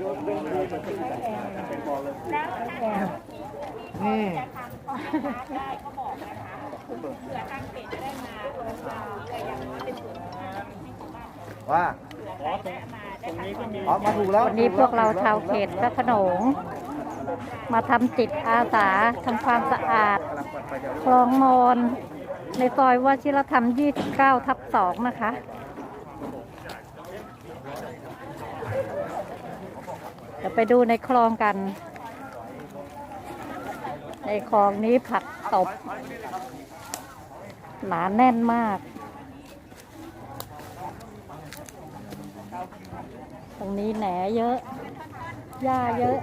นี่ได้ก็บอกนะคะเผื่อทางเพจจะได้มาลงาวแต่อย่างน้อยเป็นส่วนหนึ่งให้ชาวบ้านว่าเผื่อได้มาได้ทำความดีอ๋อมาถูกแล้ววันนี้พวกเราชาวเขตพระโขนง มาทำจิตอาสาทำความสะอาดคลองมอนในซอยวชิรธรรม 29 ทับ 2 นะคะ เดี๋ยวไปดูในคลองกัน ในคลองนี้ผักตบ หนาแน่นมาก ตรงนี้แหนเยอะ หญ้าเยอะ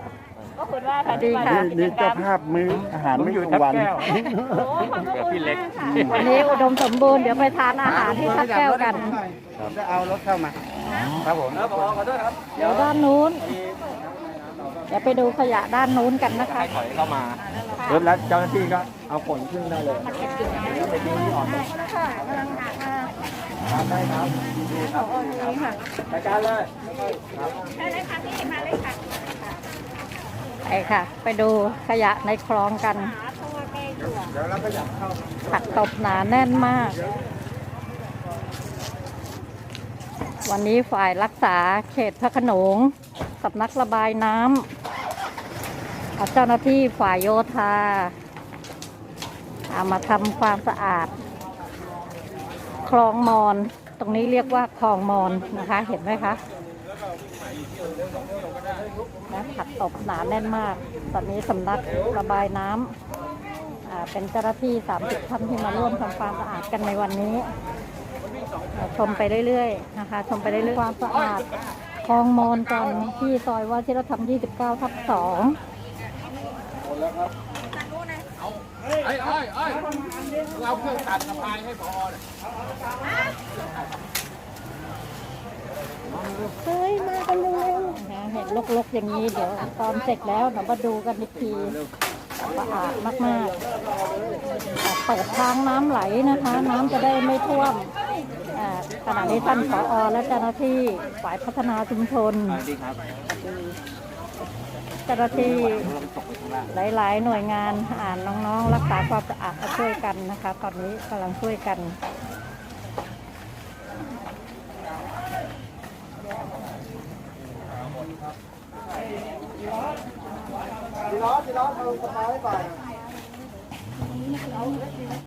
ก็คุณว่าสวัสดีค่ะนี่เจ้าภาพมื้ออาหารมื้อกลางวันพี่เล็ก วันนี้อุดมสมบูรณ์เดี๋ยวไปทานอาหารที่ทับแก้วกัน จะเอารถเข้ามา ครับผมเดี๋ยวด้านนู้น เดี๋ยวไปดูขยะด้านนู้นกันนะคะถอยเข้ามารถแล้วเจ้าหน้าที่ก็เอาขนขึ้นได้เลยไปทิ้งที่อ่อนได้ครับดีครับจัดการเลยได้เลยค่ะพี่มาเลยค่ะไปค่ะ ไปดูขยะในคลองกันหาตัวแม่อยู่เดี๋ยวเราก็อยากเข้าผักตบหนาแน่นมาก วันนี้ฝ่ายรักษาเขตพระขนงสำนักระบายน้ำเจ้าหน้าที่ฝ่ายโยธาเอามาทำความสะอาด คลองมอน ตรงนี้เรียกว่าคลองมอนนะคะ เห็นไหมคะนะผักตบหนาแน่นมาก ตอนนี้สำนักระบายน้ำเป็นเจ้าหน้าที่ 30 ท่านที่มาร่วมทำความสะอาดกันในวันนี้ ชมไปเรื่อยๆนะคะ ชมไปเรื่อยๆความสะอาดคลองมอนกันที่ซอยว่าที่เราทำ29ทับ2ไอ้ไอ้ไอ้เราเครื่องตัดสะพายให้พอเฮ้ย มากันเร็วเห็นลกๆอย่างนี้เดี๋ยวตอนเสร็จแล้วเดี๋ยวมาดูกันอีกทีสะอาดมากๆอ่าเปิดทางน้ำไหลนะคะ น้ำจะได้ไม่ท่วม ขณะนี้ท่านผอและเจ้าหน้าที่ฝ่ายพัฒนาชุมชนเจ้าหน้าที่หลาย ๆ หน่วยงานอ่านน้องๆ รักษาความสะอาดมาช่วยกันนะคะ ตอนนี้กำลังช่วยกันพี่ล้อพี่ล้อเอาสะพายให้ก่อน